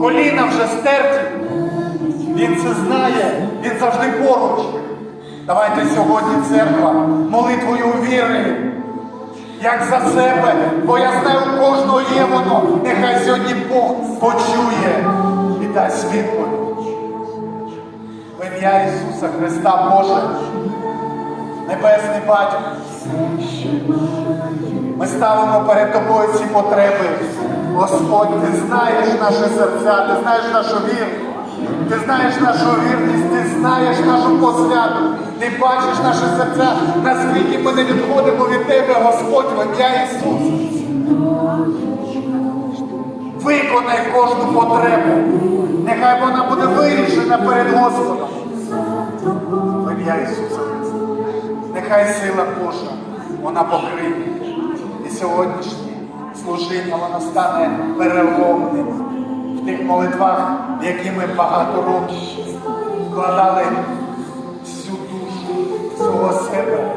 Коліна вже стерті. Він це знає, він завжди поруч. Давайте сьогодні, церква, молитвою віри, як за себе, бо я знаю, у кожного є воно. Нехай сьогодні Бог почує і дасть відповідь. В ім'я Ісуса Христа Боже, Небесний Батько. Ми ставимо перед тобою ці потреби. Господь, ти знаєш наші серця, ти знаєш нашу віру, ти знаєш нашу вірність, ти знаєш нашу посвяту, ти бачиш наші серця, наскільки ми не відходимо від тебе, Господь, в ім'я Ісуса. Виконай кожну потребу. Нехай вона буде вирішена перед Господом. В ім'я Ісуса Христа. Нехай сила Божа, вона покриє. І сьогоднішнє служіння воно стане переломним в тих молитвах, які ми багато років вкладали всю душу, всього себе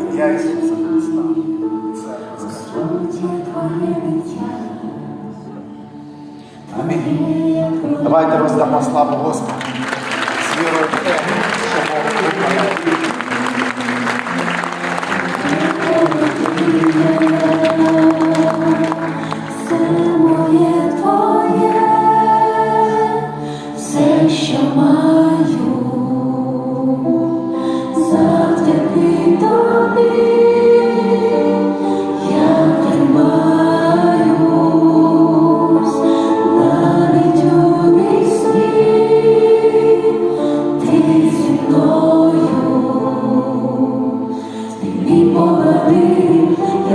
ім'я Ісуса Христа. Це. Амінь. Давайте роздамо славу Господу. З вірою в те, що Бог виконає. молодий.